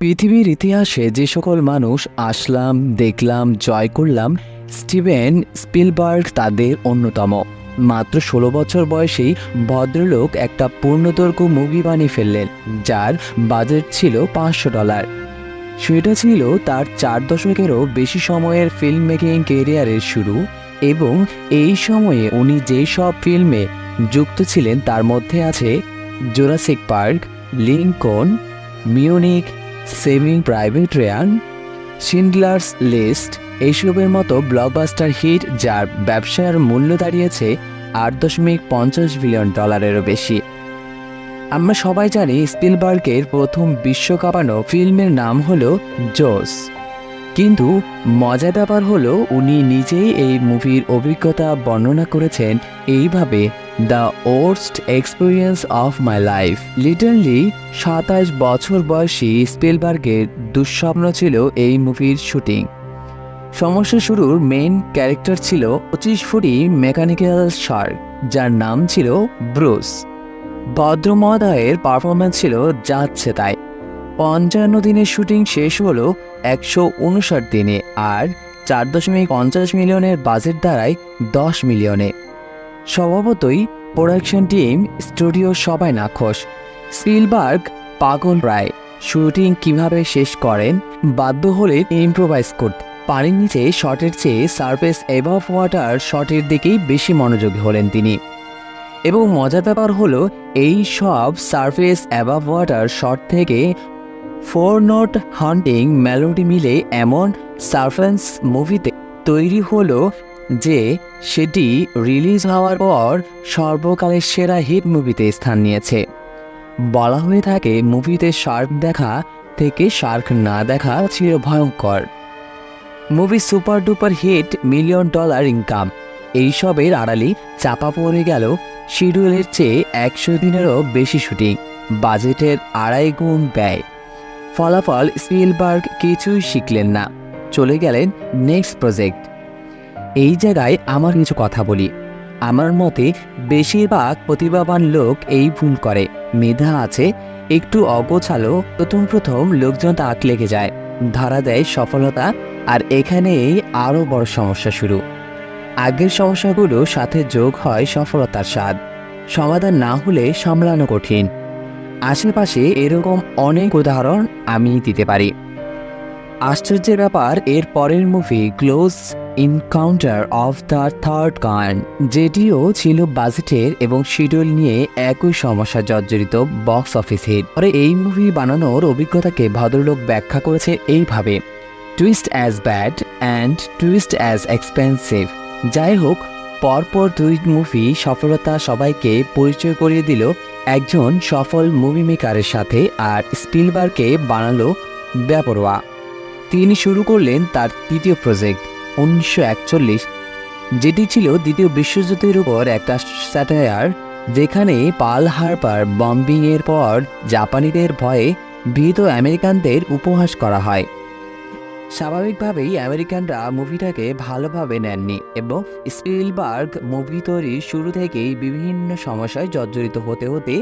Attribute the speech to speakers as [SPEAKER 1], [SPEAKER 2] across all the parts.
[SPEAKER 1] পৃথিবীর ইতিহাসে যে সকল মানুষ আসলাম, দেখলাম, জয় করলাম, স্টিভেন স্পিলবার্গ তাদের অন্যতম। মাত্র ষোলো বছর বয়সেই ভদ্রলোক একটা পূর্ণদৈর্ঘ্য মুভি বানিয়ে ফেললেন, যার বাজেট ছিল পাঁচশো ডলার। সেটা ছিল তার চার দশকেরও বেশি সময়ের ফিল্ম মেকিং কেরিয়ারের শুরু এবং এই সময়ে উনি যেই সব ফিল্মে যুক্ত ছিলেন তার মধ্যে আছে Jurassic Park Lincoln Munich saving private Ryan Schindler's list এইসবের মতো ব্লকবাস্টার হিট যার ব্যবসার মূল্য দাঁড়িয়েছে আট দশমিক পঞ্চাশ বিলিয়ন ডলারেরও বেশি। আমরা সবাই জানি স্পিলবার্গের প্রথম বিশ্বকাপানো ফিল্মের নাম হলো জোস কিন্তু মজার ব্যাপার হলো, উনি নিজেই এই মুভির অভিজ্ঞতা বর্ণনা করেছেন এইভাবে the worst experience of my life literally সাতাশ বছর বয়সী স্পিলবার্গের দুঃস্বপ্ন ছিল এই মুভির শুটিং। সমস্যা শুরুর মেইন ক্যারেক্টার ছিল পঁচিশ ফুটি মেকানিক্যাল শার্ক যার নাম ছিল ব্রুস। ভদ্রমহোদয়ের পারফরমেন্স ছিল যাচ্ছে তাই। পঞ্চান্ন দিনের শুটিং শেষ হলো একশো উনষাট দিনে আর চার দশমিক পঞ্চাশ মিলিয়নের বাজেট দাঁড়ায় দশ মিলিয়নে। স্বভাবতই প্রোডাকশন টিম স্টুডিও সবাই নাখোশ। স্পিলবার্গ পাগল রায়, শুটিং কীভাবে শেষ করেন? বাধ্য হলে ইম্প্রোভাইজ করতে পানির নিচে শটের চেয়ে সারফেস এবাভ ওয়াটার শটের দিকেই বেশি মনোযোগী হলেন তিনি। এবং মজার ব্যাপার হলো, এই সব সারফেস অ্যাবাভ ওয়াটার শট থেকে ফোর নোট হান্টিং মেলোডি মিলে এমন সারফেন্স মুভিতে তৈরি হলো যে সেটি রিলিজ হওয়ার পর সর্বকালের সেরা হিট মুভিতে স্থান নিয়েছে। বলা হয়ে থাকে মুভিতে শার্ক দেখা থেকে শার্ক না দেখা ছিল ভয়ঙ্কর। Movie super duper hit, million dollar income. এইসবের আড়ালি চাপা পড়ে গেল শিডিউলের চেয়ে একশো দিনেরও বেশি শুটিং, বাজেটের আড়াই গুণ ব্যয়। ফলাফল স্পিলবার্গ কিছুই শিখলেন না। চলে গেলেন নেক্সট প্রজেক্ট। এই জায়গায় আমার কিছু কথা বলি। আমার মতে বেশিরভাগ প্রতিভাবান লোক এই ভুল করে। মেধা আছে, একটু অগোছালো, প্রথম প্রথম লোকজন তাক লেগে যায়, ধরা দেয় সফলতা, আর এখানেই আরও বড় সমস্যা শুরু। আগের সমস্যাগুলো সাথে যোগ হয় সফলতার স্বাদ। সমাধান না হলে সামলানো কঠিন। আশেপাশে এরকম অনেক উদাহরণ আমি দিতে পারি। আশ্চর্যের ব্যাপার, এর পরের movie close encounters of the third kind যেটিও ছিল বাজেটের এবং শিডিউল নিয়ে একই সমস্যা জর্জরিত বক্স অফিস। হিট পরে এই মুভি বানানোর অভিজ্ঞতাকে ভদ্রলোক ব্যাখ্যা করেছে এইভাবে। Twist as bad and twist as expensive যাই হোক, পরপর দুই মুভি সফলতা সবাইকে পরিচয় করিয়ে দিল একজন সফল মুভি মেকারের সাথে আর স্পিলবার্গকে বানালো ব্যাপরোয়া তিনি শুরু করলেন তার তৃতীয় প্রজেক্ট উনিশশো একচল্লিশ, যেটি ছিল দ্বিতীয় বিশ্বযুদ্ধের উপর একটা স্যাটায়ার, যেখানে পাল হারপার বম্বিংয়ের পর জাপানিদের ভয়ে ভীত আমেরিকানদের উপহাস করা হয়। স্বাভাবিকভাবেই আমেরিকানরা মুভিটাকে ভালোভাবে নেননি এবং স্পিলবার্গ মুভি তৈরির শুরু থেকেই বিভিন্ন সমস্যায় জর্জরিত হতে হতে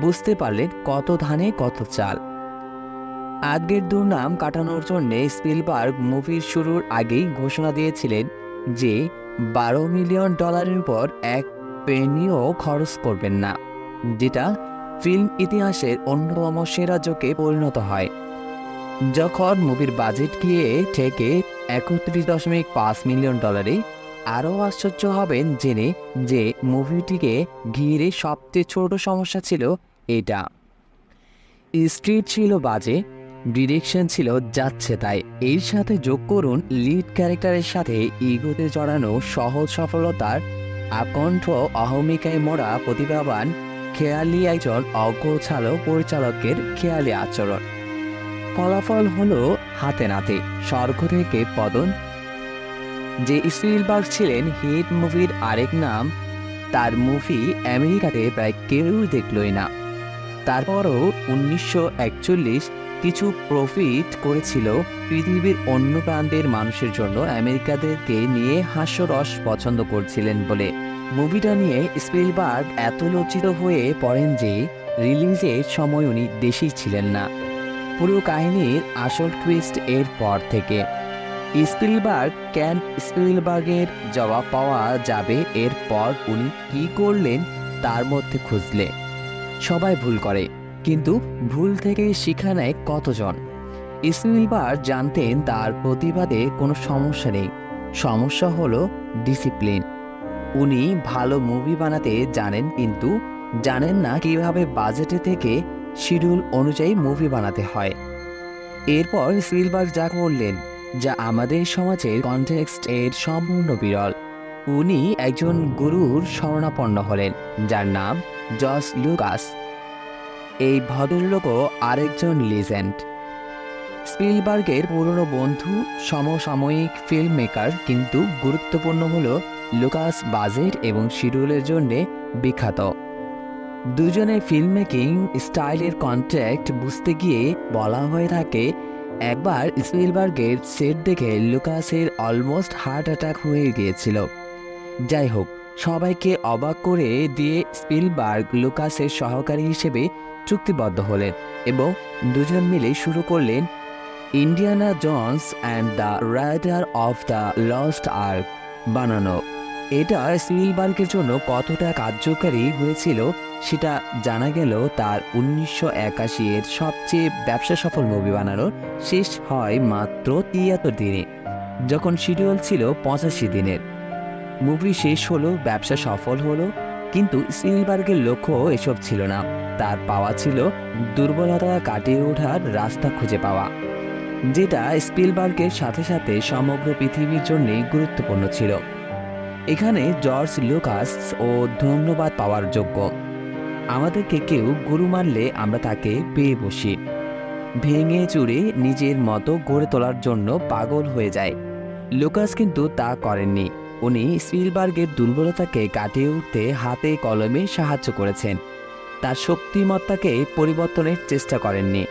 [SPEAKER 1] বুঝতে পারলেন কত ধানে কত চাল। আজকের দুর্নাম কাটানোর জন্যে স্পিলবার্গ মুভির শুরুর আগেই ঘোষণা দিয়েছিলেন যে বারো মিলিয়ন ডলারের উপর এক পেনিও খরচ করবেন না, যেটা ফিল্ম ইতিহাসের অন্যতম সেরা জোকে পরিণত হয়। যখন মুভির বাজেট গিয়ে থেকে একত্রিশ দশমিক পাঁচ মিলিয়ন ডলারে, আরও আশ্চর্য হবেন জেনে যে মুভিটিকে ঘিরে সবচেয়ে ছোট সমস্যা ছিল এটা। স্ট্রিট ছিল বাজে ডিরেকশন ছিল যাচ্ছে তাই। এর সাথে যোগ করুন লিড ক্যারেক্টারের সাথে ইগোতে জড়ানো সহজ সফলতার আকণ্ঠ অহমিকায় মোড়া প্রতিভাবান খেয়ালি একজন অগোছালো পরিচালকের খেয়ালি আচরণ। ফলাফল হলো হাতে নাতে, স্বর্গ থেকে পদন। যে স্পিলবার্গ ছিলেন, হিট মুভির আরেক নাম, তার মুভি আমেরিকাতে প্রায় কেউই দেখলই না। তারপরও উনিশশো একচল্লিশ কিছু প্রফিট করেছিল পৃথিবীর অন্য প্রান্তের মানুষের জন্য আমেরিকাদেরকে নিয়ে হাস্যরস পছন্দ করছিলেন বলে। মুভিটা নিয়ে স্পিলবার্গ এত লজ্জিত হয়ে পড়েন যে রিলিজের সময় উনি দেশেই ছিলেন না। পুরো কাহিনীর আসল টুইস্ট এর পর থেকে। স্পিলবার্গ, ক্যান স্পিলবার্গের জবাব পাওয়া যাবে এরপর উনি কি করলেন তার মধ্যে খুঁজলে। সবাই ভুল করে। কিন্তু ভুল থেকে শিক্ষা নেয় কতজন? স্পিলবার্গ জানতেন তার প্রতিবাদে কোনো সমস্যা নেই। সমস্যা হলো ডিসিপ্লিন। উনি ভালো মুভি বানাতে জানেন কিন্তু জানেন না কীভাবে বাজেটে থেকে শিডিউল অনুযায়ী মুভি বানাতে হয়। এরপর সিলবার্গ যা করলেন, যা আমাদের সমাজের কনটেক্সট এর সম্পূর্ণ বিরল। উনি একজন গুরুর শরণাপন্ন হলেন, যার নাম জস লুকাস। এই ভদ্রলোকও আরেকজন লিজেন্ড স্পিলবার্গের পুরনো বন্ধু, সমসাময়িক ফিল্ম মেকার কিন্তু গুরুত্বপূর্ণ হলো লুকাস বাজেট এবং শিডিউলের জন্যে বিখ্যাত। দুজনের ফিল্ম মেকিং স্টাইলের কন্ট্যাক্ট বুঝতে গিয়ে বলা হয়ে থাকে, একবার স্পিলবার্গের সেট দেখে লুকাসের অলমোস্ট হার্ট অ্যাটাক হয়ে গিয়েছিল। যাই হোক সবাইকে অবাক করে দিয়ে স্পিলবার্গ লুকাসের সহকারী হিসেবে চুক্তিবদ্ধ হলেন এবং দুজন মিলে শুরু করলেন Indiana Jones and the raider of the lost ark বানানো। এটা স্পিলবার্গের জন্য কতটা কার্যকারী হয়েছিল সেটা জানা গেল তার উনিশশো একাশি এর সবচেয়ে ব্যবসা সফল মুভি বানানোর শেষ হয় মাত্র তিয়াত্তর দিনে, যখন শিডিউল ছিল পঁচাশি দিনের। মুভি শেষ হলো, ব্যবসা সফল হলো, কিন্তু স্পিলবার্গের লক্ষ্য এসব ছিল না। তার পাওয়া ছিল দুর্বলতা কাটিয়ে ওঠার রাস্তা খুঁজে পাওয়া, যেটা স্পিলবার্গের সাথে সাথে সমগ্র পৃথিবীর জন্যে গুরুত্বপূর্ণ ছিল। এখানে জর্জ লুকাস ও ধন্যবাদ পাওয়ার যোগ্য। আমাদেরকে কেউ গুরু মানলে আমরা তাকে পেয়ে বসি। ভেঙে চুরে নিজের মতো গড়ে তোলার জন্য পাগল হয়ে যায়। লুকাস কিন্তু তা করেননি। উনি স্পিলবার্গের দুর্বলতাকে কাটিয়ে উঠতে হাতে কলমে সাহায্য করেছেন। তার শক্তিমত্তাকে পরিবর্তনের চেষ্টা করেননি।